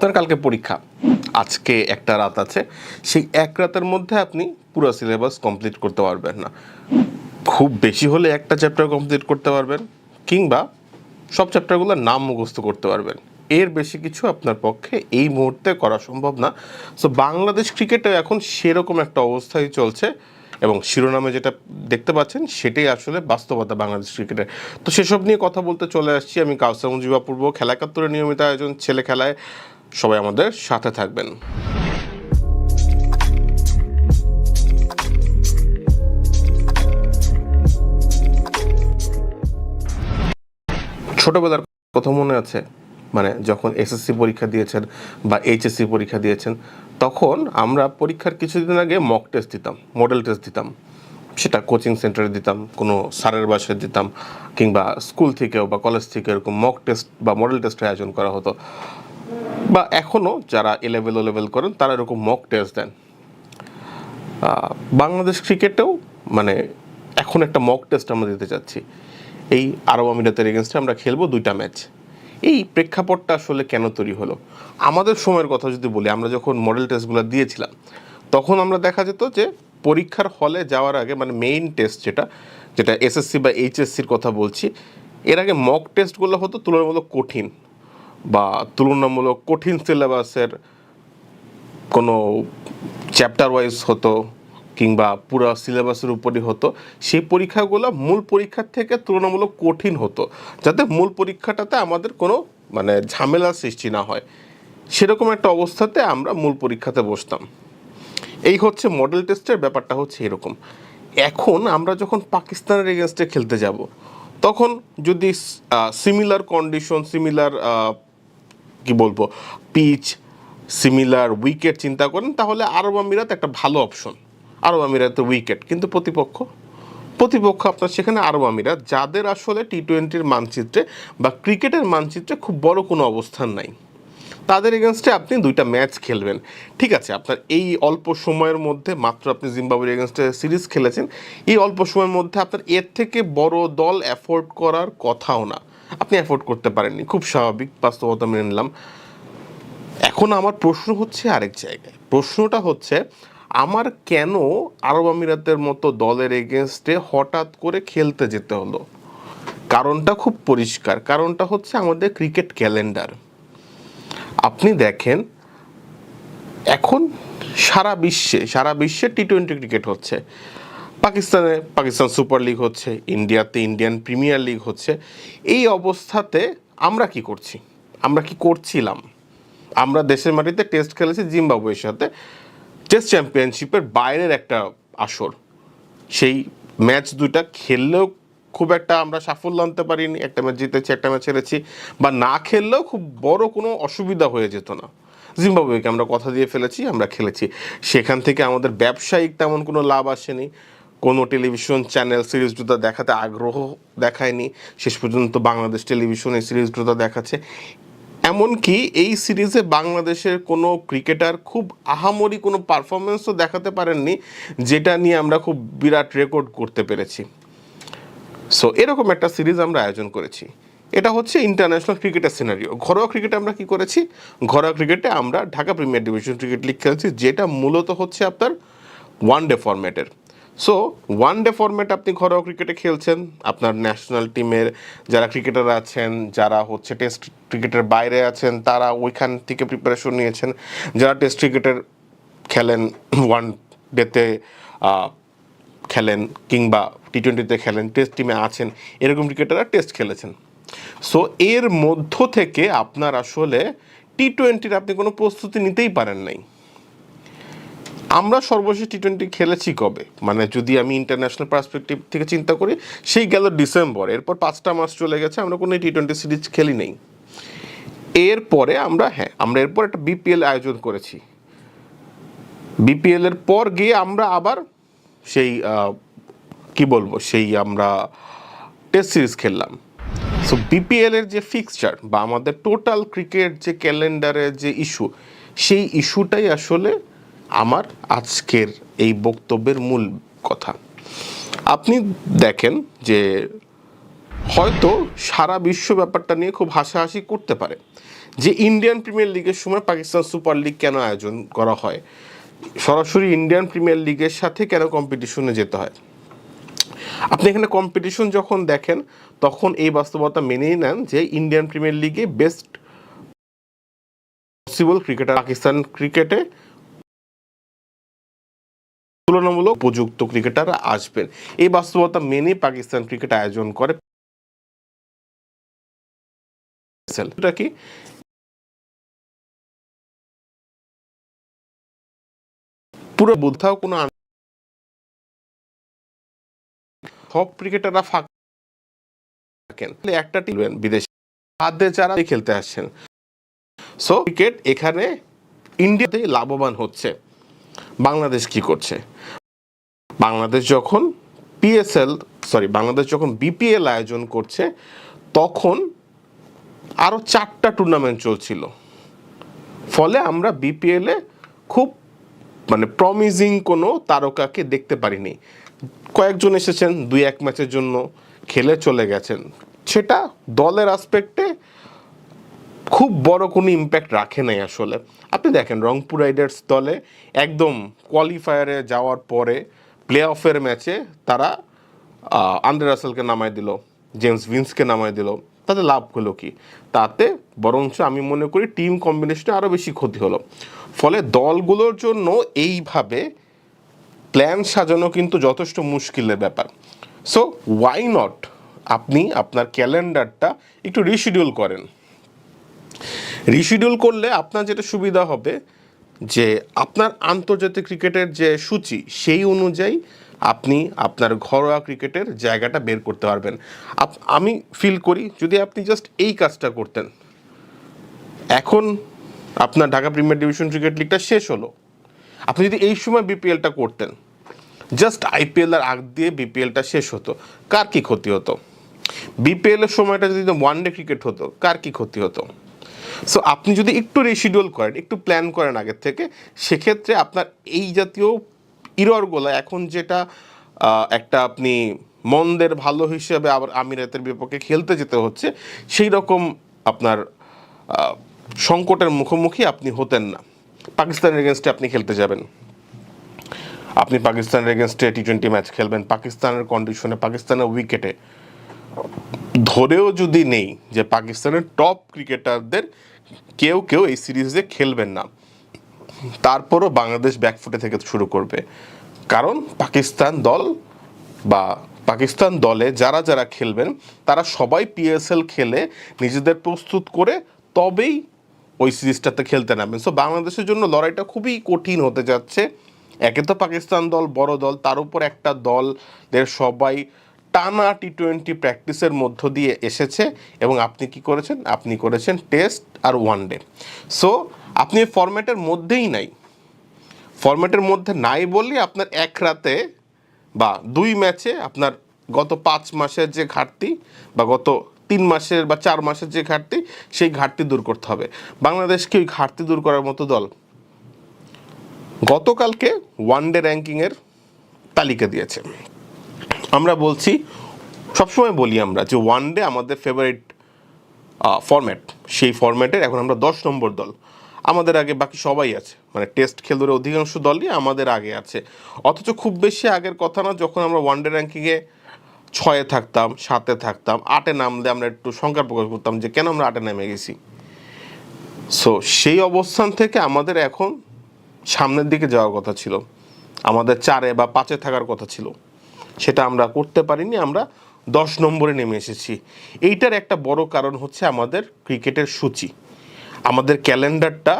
আপনার কালকে পরীক্ষা। আজকে একটা রাত আছে, সেই এক রাতের মধ্যে আপনি পুরো সিলেবাস কমপ্লিট করতে পারবেন না। খুব বেশি হলে একটা চ্যাপ্টার কমপ্লিট করতে পারবেন, কিংবা সব চ্যাপ্টারগুলোর নাম মুখস্থ করতে পারবেন। এর বেশি কিছু আপনার পক্ষে এই মুহূর্তে করা সম্ভব না। সো বাংলাদেশ ক্রিকেটে এখন সেরকম একটা অবস্থায় চলছে, এবং শিরোনামে যেটা দেখতে পাচ্ছেন, সেটাই আসলে বাস্তবতা বাংলাদেশ ক্রিকেটের তো সেসব নিয়ে কথা বলতে চলে আসছি আমি কাউসার মুজিবা পূর্ব খেলা নিয়মিত আয়োজন, ছেলে খেলায়। সবাই আমাদের সাথে থাকবেন। ছোটবেলার কথা মনে আছে? মানে যখন এসএসসি পরীক্ষা দিয়েছেন বা এইচএসসি পরীক্ষা দিয়েছেন, তখন আমরা পরীক্ষার কিছুদিন আগে মক টেস্ট দিতাম মডেল টেস্ট দিতাম। সেটা কোচিং সেন্টারে দিতাম, কোনো স্যারের বাসায় দিতাম, কিংবা স্কুল থেকেও বা কলেজ থেকে এরকম মক টেস্ট বা মডেল টেস্টের আয়োজন করা হতো। বা এখনও যারা এ লেভেল ও লেভেল করেন, তারা এরকম মক টেস্ট দেন। বাংলাদেশ ক্রিকেটেও মানে এখন একটা মক টেস্ট আমরা দিতে চাচ্ছি। এই আরব আমিরাতের এগেনস্টে আমরা খেলব দুইটা ম্যাচ এই প্রেক্ষাপটটা আসলে কেন তৈরি হলো? আমাদের সময়ের কথা যদি বলি, আমরা যখন মডেল টেস্টগুলো দিয়েছিলাম, তখন আমরা দেখা যেত যে পরীক্ষার হলে যাওয়ার আগে মানে মেইন টেস্ট যেটা যেটা এসএসসি বা এইচএসসির কথা বলছি, এর আগে মক টেস্টগুলো হতো তুলনামূলক কঠিন। বা তুলনামূলক কঠিন সিলেবাসের কোনো চ্যাপ্টার ওয়াইজ হতো কিংবা পুরো সিলেবাসের উপরই হতো, সেই পরীক্ষাগুলো মূল পরীক্ষার থেকে তুলনামূলক কঠিন হতো, যাতে মূল পরীক্ষাটাতে আমাদের কোনো মানে ঝামেলার সৃষ্টি না হয়। সেরকম একটা অবস্থাতে আমরা মূল পরীক্ষাতে বসতাম। এই হচ্ছে মডেল টেস্টের ব্যাপারটা হচ্ছে এরকম। এখন আমরা যখন পাকিস্তানের এগেনস্টে খেলতে যাব, তখন যদি সিমিলার কন্ডিশন সিমিলার কি বলব পিচ সিমিলার উইকেট চিন্তা করেন, তাহলে আরব আমিরাত একটা ভালো অপশন আরব আমিরাতের উইকেট কিন্তু প্রতিপক্ষ? প্রতিপক্ষ আপনার সেখানে আরব আমিরাত, যাদের আসলে টি টোয়েন্টির মানচিত্রে বা ক্রিকেটের মানচিত্রে খুব বড় কোনো অবস্থান নাই। তাদের এগেনস্টে আপনি দুইটা ম্যাচ খেলবেন। ঠিক আছে, আপনার এই অল্প সময়ের মধ্যে, মাত্র আপনি জিম্বাবুয়ের এগেনস্টে সিরিজ খেলেছেন, এই অল্প সময়ের মধ্যে আপনার এর থেকে বড় দল অ্যাফোর্ড করার কথাও না। আপনি অ্যাফোর্ড করতে পারেননি। খুব স্বাভাবিক, বাস্তবতা মেনে নিলাম। এখন আমার প্রশ্ন হচ্ছে আরেক জায়গায়। প্রশ্নটা হচ্ছে, আমার কেন আরব আমিরাতের মতো দলের এগেনস্টে হঠাৎ করে খেলতে যেতে হলো? কারণটা খুব পরিষ্কার। কারণটা হচ্ছে আমাদের ক্রিকেট ক্যালেন্ডার। আপনি দেখেন, এখন সারা বিশ্বে সারা বিশ্বে টি টোয়েন্টি ক্রিকেট হচ্ছে। পাকিস্তানে পাকিস্তান সুপার লিগ হচ্ছে, ইন্ডিয়াতে ইন্ডিয়ান প্রিমিয়ার লিগ হচ্ছে, এই অবস্থাতে আমরা কি করছি? আমরা কি করছিলাম? আমরা দেশের মাটিতে টেস্ট খেলেছি জিম্বাবুয়ের সাথে, টেস্ট চ্যাম্পিয়নশিপের বাইরের একটা আসর। সেই ম্যাচ দুইটা খেললেও খুব একটা আমরা সাফল্য আনতে পারিনি, একটা ম্যাচ জিতেছি, একটা ম্যাচ হেরেছি, বা না খেললেও খুব বড় কোনো অসুবিধা হয়ে যেত না। জিম্বাবুয়েকে আমরা কথা দিয়ে ফেলেছি, আমরা খেলেছি। সেখান থেকে আমাদের ব্যবসায়িক তেমন কোনো লাভ আসেনি। কোনো টেলিভিশন চ্যানেল সিরিজ দুটো দেখাতে আগ্রহ দেখায়নি। শেষ পর্যন্ত বাংলাদেশ টেলিভিশন এই সিরিজ দুটো দেখাচ্ছে। এমনকি এই সিরিজে বাংলাদেশের কোনো ক্রিকেটার খুব আহামরি কোনো পারফরমেন্সও দেখাতে পারেননি, যেটা নিয়ে আমরা খুব বিরাট রেকর্ড করতে পেরেছি। সো এরকম একটা সিরিজ আমরা আয়োজন করেছি। এটা হচ্ছে ইন্টারন্যাশনাল ক্রিকেটের সিনারিও ঘরোয়া ক্রিকেটে আমরা কি করেছি? ঘরোয়া ক্রিকেটে আমরা Dhaka premier division cricket league খেলছি, যেটা মূলত হচ্ছে আপনার ওয়ান ডে ফরম্যাটের সো ওয়ান ডে ফরম্যাট আপনি ঘরোয়া ক্রিকেটে খেলছেন, আপনার ন্যাশনাল টিমের যারা ক্রিকেটার আছেন, যারা হচ্ছে টেস্ট ক্রিকেটের বাইরে আছেন, তারা ওইখান থেকে প্রিপারেশন নিয়েছেন। যারা টেস্ট ক্রিকেটের খেলেন ওয়ান ডেতে খেলেন কিংবা টি টোয়েন্টিতে খেলেন টেস্ট টিমে আছেন, এরকম ক্রিকেটাররা টেস্ট খেলেছেন। সো এর মধ্য থেকে আপনার আসলে টি টোয়েন্টির আপনি কোনো প্রস্তুতি নিতেই পারেন নাই। আমরা সর্বশেষ টি টোয়েন্টি খেলেছি কবে? মানে যদি আমি ইন্টারন্যাশনাল পার্সপেক্টিভ থেকে চিন্তা করি, সেই গেল ডিসেম্বর এরপর পাঁচটা মাস চলে গেছে, আমরা কোনো টি টোয়েন্টি সিরিজ খেলি নেই। এরপরে আমরা হ্যাঁ আমরা এরপর একটা বিপিএল আয়োজন করেছি। বিপিএল এর পর গিয়ে আমরা আবার সেই কি বলব, সেই আমরা টেস্ট সিরিজ খেললাম। সো বিপিএল এর যে ফিক্সচার বা আমাদের টোটাল ক্রিকেট যে ক্যালেন্ডারের যে ইস্যু সেই ইস্যুটাই আসলে আমার আজকের এই বক্তব্যের মূল কথা। আপনি দেখেন যে হয়তো সারা বিশ্ব ব্যাপারটা নিয়ে খুব হাসাহাসি করতে পারে যে ইন্ডিয়ান প্রিমিয়ার লিগের সময় পাকিস্তান সুপার লিগ কেন আয়োজন করা হয়? সরাসরি ইন্ডিয়ান প্রিমিয়ার লিগের সাথে কেন কম্পিটিশনে যেতে হয়? আপনি এখানে কম্পিটিশন যখন দেখেন, তখন এই বাস্তবতা মেনেই নেন যে ইন্ডিয়ান প্রিমিয়ার লিগে বেস্ট পসিবল ক্রিকেটার পাকিস্তান ক্রিকেটে তুলনামূলক উপযুক্ত ক্রিকেটাররা আসবেন। এই বাস্তবতা মেনে পাকিস্তান ক্রিকেট আয়োজন করে পুরো বোধাও কোনো সব ক্রিকেটাররা ফাঁক থাকেন। একটা টিম বিদেশে। বাদে যারা খেলতে আসছেন। সো ক্রিকেট এখানে ইন্ডিয়াতেই লাভবান হচ্ছে। বাংলাদেশ কি করছে? বাংলাদেশ যখন পিএসএল সরি বাংলাদেশ যখন বিপিএল আয়োজন করছে, তখন আরও চারটা টুর্নামেন্ট চলছিল। ফলে আমরা বিপিএলে খুব মানে প্রমিজিং কোনো তারকাকে দেখতে পারিনি। কয়েকজন এসেছেন দুই এক ম্যাচের জন্য খেলে চলে গেছেন। সেটা দলের আসপেক্টে খুব বড় কোনো ইম্প্যাক্ট রাখে নাই আসলে। আপনি দেখেন, রংপুর রাইডার্স দলে একদম কোয়ালিফায়ারে যাওয়ার পরে প্লে অফের ম্যাচে তারা আন্দ্রে রাসেলকে নামায় দিল, জেমস ভিন্সকে নামায় দিল। তাতে লাভ হলো কি? তাতে বরঞ্চ আমি মনে করি টিম কম্বিনেশনে আরও বেশি ক্ষতি হলো। ফলে দলগুলোর জন্য এইভাবে প্ল্যান সাজানো কিন্তু যথেষ্ট মুশকিলের ব্যাপার। সো ওয়াই নট আপনি আপনার ক্যালেন্ডারটা একটু রিশিডিউল করেন। রিশিডিউল করলে আপনার যেটা সুবিধা হবে যে আপনার আন্তর্জাতিক ক্রিকেটের যে সূচি সেই অনুযায়ী আপনি আপনার ঘরোয়া ক্রিকেটের জায়গাটা বের করতে পারবেন। আমি ফিল করি যদি আপনি জাস্ট এই কাজটা করতেন, এখন আপনার ঢাকা প্রিমিয়ার ডিভিশন ক্রিকেট লিগটা শেষ হলো। আপনি যদি এই সময় বিপিএলটা করতেন জাস্ট আইপিএল এর আগ দিয়ে বিপিএলটা শেষ হতো, কার কি ক্ষতি হতো? বিপিএলের সময়টা যদি ওয়ান ডে ক্রিকেট হতো, কার কি ক্ষতি হতো? সো আপনি যদি একটু রেশিডিউল করেন, একটু প্ল্যান করেন আগের থেকে, সেক্ষেত্রে আপনার এই জাতীয় ইররগুলো এখন যেটা একটা আপনি মন্দের ভালো হিসেবে আবার আমিরাতের বিপক্ষে খেলতে যেতে হচ্ছে, সেই রকম আপনার সংকটের মুখোমুখি আপনি হতেন না। পাকিস্তানের এগেনস্টে আপনি খেলতে যাবেন। আপনি পাকিস্তানের এগেনস্টে টি টোয়েন্টি ম্যাচ খেলবেন, পাকিস্তানের কন্ডিশনে পাকিস্তানের উইকেটে ধরেও যদি নেই যে পাকিস্তানের টপ ক্রিকেটারদের কেউ কেউ এই সিরিজে খেলবেন না, তারপরও বাংলাদেশ ব্যাকফুটে থেকে শুরু করবে। কারণ পাকিস্তান দল বা পাকিস্তান দলে যারা যারা খেলবেন, তারা সবাই পিএসএল খেলে নিজেদের প্রস্তুত করে তবেই ওই সিরিজটাতে খেলতে নামবেন। সো বাংলাদেশের জন্য লড়াইটা খুবই কঠিন হতে যাচ্ছে। একে তো পাকিস্তান দল, বড় দল, তার উপর একটা দলদের সবাই টানা টি টোয়েন্টি প্র্যাকটিসের মধ্য দিয়ে এসেছে এবং আপনি কি করেছেন? আপনি করেছেন টেস্ট আর ওয়ান ডে সো আপনি ফরম্যাটের মধ্যেই নাই। ফরম্যাটের মধ্যে নাই বললে আপনার এক রাতে বা দুই ম্যাচে আপনার গত পাঁচ মাসের যে ঘাটতি বা গত তিন মাসের বা চার মাসের যে ঘাটতি, সেই ঘাটতি দূর করতে হবে। বাংলাদেশকে ওই ঘাটতি দূর করার মতো দল? গতকালকে ওয়ান ডে র্যাঙ্কিংয়ের তালিকা দিয়েছে। আমরা বলছি, সবসময় বলি আমরা যে ওয়ান ডে আমাদের ফেভারিট ফরম্যাট সেই ফরম্যাটের এখন আমরা দশ নম্বর দল। আমাদের আগে বাকি সবাই আছে মানে টেস্ট খেলুড়ে অধিকাংশ দলই আমাদের আগে আছে। অথচ খুব বেশি আগের কথা না, যখন আমরা ওয়ান ডে র্যাঙ্কিংয়ে ছয়ে থাকতাম, সাতে থাকতাম, আটে নামলে আমরা একটু শঙ্কা প্রকাশ করতাম যে কেন আমরা আটে নেমে গেছি। সো সেই অবস্থান থেকে আমাদের এখন সামনের দিকে যাওয়ার কথা ছিল। আমাদের চারে বা পাঁচে থাকার কথা ছিল। সেটা আমরা করতে পারিনি, আমরা দশ নম্বরে নেমে এসেছি। এইটার একটা বড় কারণ হচ্ছে আমাদের ক্রিকেটের সূচি। আমাদের ক্যালেন্ডারটা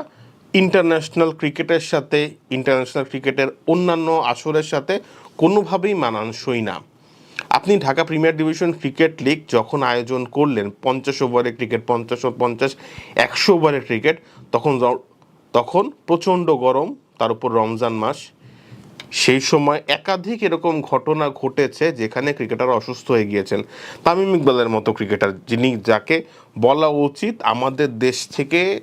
ইন্টারন্যাশনাল ক্রিকেটের সাথে, ইন্টারন্যাশনাল ক্রিকেটের অন্যান্য আসরের সাথে কোনোভাবেই মানানসই না। আপনি Dhaka premier division cricket league যখন আয়োজন করলেন, পঞ্চাশ ওভারের ক্রিকেট, পঞ্চাশ পঞ্চাশ, একশো ওভারের ক্রিকেট, তখন তখন প্রচণ্ড গরম, তার উপর রমজান মাস সেই সময় একাধিক এরকম ঘটনা ঘটেছে যেখানে ক্রিকেটার অসুস্থ হয়ে গিয়েছেন। তামিম ইকবালের মতো ক্রিকেটার যিনি যাকে বলা উচিত আমাদের দেশ থেকে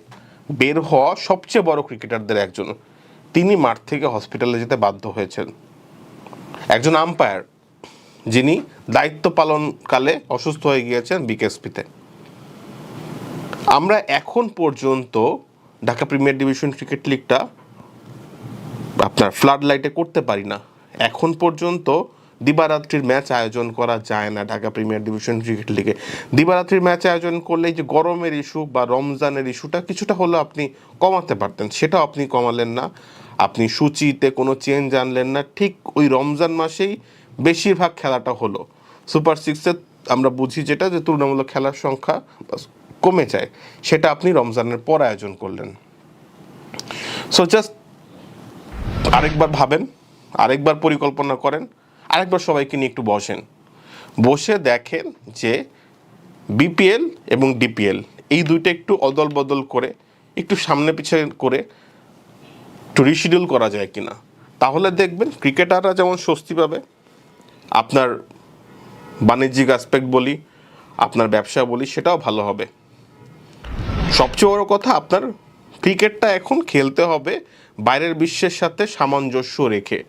বের হওয়া সবচেয়ে বড় ক্রিকেটারদের একজন। তিনি মাঠ থেকে হসপিটালে যেতে বাধ্য হয়েছেন। একজন আম্পায়ার যিনি দায়িত্ব পালনকালে অসুস্থ হয়ে গিয়েছেন বিকেএসপিতে। আমরা এখন পর্যন্ত ঢাকা প্রিমিয়ার ডিভিশন ক্রিকেট লিগটা আপনার ফ্লাড লাইটে করতে পারি না। এখন পর্যন্ত দিবারাত্রির ম্যাচ আয়োজন করা যায় না ঢাকা প্রিমিয়ার ডিভিশন ক্রিকেট লিগে দিবারাত্রির ম্যাচ আয়োজন করলে যে গরমের ইস্যু বা রমজানের ইস্যুটা কিছুটা হলেও আপনি কমাতে পারতেন। সেটাও আপনি কমালেন না। আপনি সূচিতে কোনো চেঞ্জ আনলেন না। ঠিক ওই রমজান মাসেই বেশিরভাগ খেলাটা হলো। সুপার সিক্সে আমরা বুঝি যেটা, যে তুলনামূলক খেলার সংখ্যা কমে যায়। সেটা আপনি রমজানের পর আয়োজন করলেন। সো জাস্ট আরেকবার ভাবেন, আরেকবার পরিকল্পনা করেন, আরেকবার সবাইকে নিয়ে একটু বসেন। বসে দেখেন যে বিপিএল এবং ডিপিএল, এই দুইটা একটু অদল বদল করে, একটু সামনে পিছিয়ে করে একটু রিশিডিউল করা যায় কিনা। তাহলে দেখবেন ক্রিকেটাররা যেমন স্বস্তি পাবে, আপনার বাণিজ্যিক অ্যাসপেক্ট বলি, আপনার ব্যবসা বলি, সেটাও ভালো হবে। সবচেয়ে বড় কথা, আপনার ক্রিকেটটা এখন খেলতে হবে বাইরের বিশ্বের সাথে সামঞ্জস্য রেখে।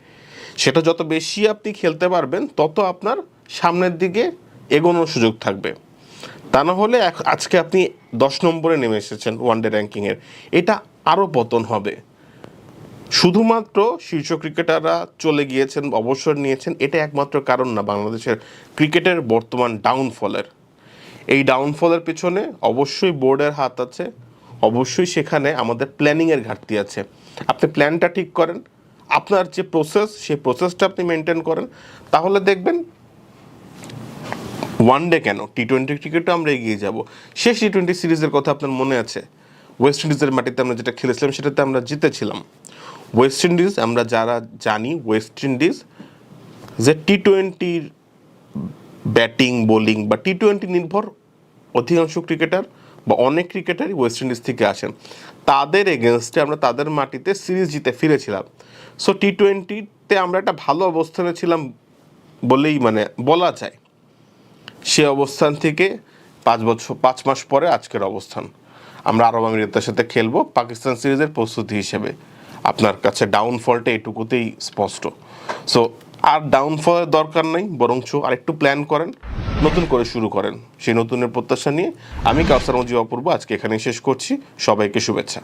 সেটা যত বেশি আপনি খেলতে পারবেন, তত আপনার সামনের দিকে এগোনোর সুযোগ থাকবে। তা না হলে আজকে আপনি দশ নম্বরে নেমে এসেছেন ওয়ানডে র্যাঙ্কিংয়ের এটা আরও পতন হবে। শুধুমাত্র শীর্ষ ক্রিকেটাররা চলে গিয়েছেন, অবসর নিয়েছেন, এটা একমাত্র কারণ না, বাংলাদেশের ক্রিকেটের বর্তমান ডাউনফলের এই ডাউনফলের পেছনে অবশ্যই বোর্ডের হাত আছে, অবশ্যই সেখানে আমাদের প্ল্যানিংয়ের ঘাটতি আছে। আপনি প্ল্যানটা ঠিক করেন, আপনার যে প্রসেস সেই প্রসেসটা আপনি মেনটেন করেন, তাহলে দেখবেন ওয়ান ডে কেন? টি টোয়েন্টি ক্রিকেটও আমরা এগিয়ে যাব। শেষ টি টোয়েন্টি সিরিজের কথা আপনার মনে আছে? ওয়েস্ট ইন্ডিজের মাটিতে আমরা যেটা খেলেছিলাম, সেটাতে আমরা জিতেছিলাম। ওয়েস্ট ইন্ডিজ আমরা যারা জানি ওয়েস্ট ইন্ডিজ যে টি টোয়েন্টির ব্যাটিং বোলিং বা টি টোয়েন্টি নির্ভর অধিকাংশ ক্রিকেটার বা অনেক ক্রিকেটারই ওয়েস্ট ইন্ডিজ থেকে আসেন। তাদের এগেনস্টে আমরা তাদের মাটিতে সিরিজ জিতে ফিরেছিলাম। সো টি টোয়েন্টিতে আমরা একটা ভালো অবস্থানে ছিলাম বলেই মানে বলা যায়। সে অবস্থান থেকে পাঁচ বছর, পাঁচ মাস পরে আজকের অবস্থান। আমরা আরব আমিরাতের সাথে খেলব পাকিস্তান সিরিজের প্রস্তুতি হিসেবে। আপনার কাছে ডাউনফলটা এটুকুতেই স্পষ্ট। সো আর ডাউনফলের দরকার নেই, বরঞ্চ আরেকটু প্ল্যান করেন। নতুন করে শুরু করেন। সেই নতুনের প্রত্যাশা নিয়ে আমি কাউসার মজিব অপূর্ব আজকে এখানেই শেষ করছি। সবাইকে শুভেচ্ছা।